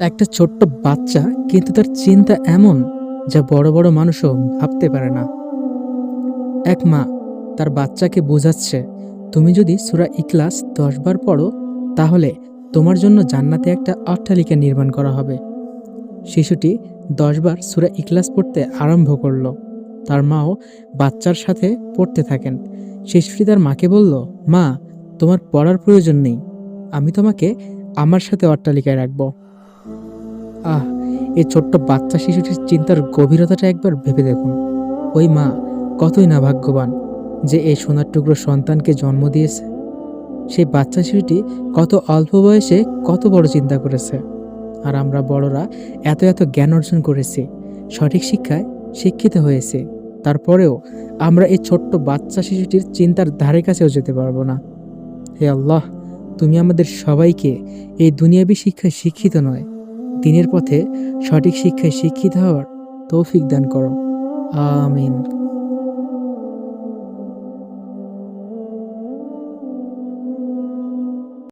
একটা ছোট্ট বাচ্চা, কিন্তু তার চিন্তা এমন যা বড় বড় মানুষও ভাবতে পারে না। এক মা তার বাচ্চাকে বোঝাচ্ছে, তুমি যদি সুরা ইকলাস দশবার পড়ো, তাহলে তোমার জন্য জান্নাতে একটা অট্টালিকা নির্মাণ করা হবে। শিশুটি দশবার সুরা ইকলাস পড়তে আরম্ভ করল। তার মাও বাচ্চার সাথে পড়তে থাকেন। শিশুটি তার মাকে বলল, মা, তোমার পড়ার প্রয়োজন নেই। আমি তোমাকে আমার সাথে অট্টালিকায় রাখব। আহ, এই ছোট্ট বাচ্চা শিশুটির চিন্তার গভীরতাটা একবার ভেবে দেখুন। ওই মা কতই না ভাগ্যবান যে এই সোনার টুকরো সন্তানকে জন্ম দিয়েছে। সেই বাচ্চা শিশুটি কত অল্প বয়সে কত বড় চিন্তা করেছে। আর আমরা বড়রা এত এত জ্ঞান অর্জন করেছি, সঠিক শিক্ষায় শিক্ষিত হয়েছে। তারপরেও আমরা এই ছোট্ট বাচ্চা শিশুটির চিন্তার ধারে কাছেও যেতে পারব না। হে আল্লাহ, তুমি আমাদের সবাইকে এই দুনিয়াবী শিক্ষায় শিক্ষিত নয় দিনের পথে সঠিক শিক্ষায় শিক্ষিত হওয়ার তৌফিক দান করো। আমিন।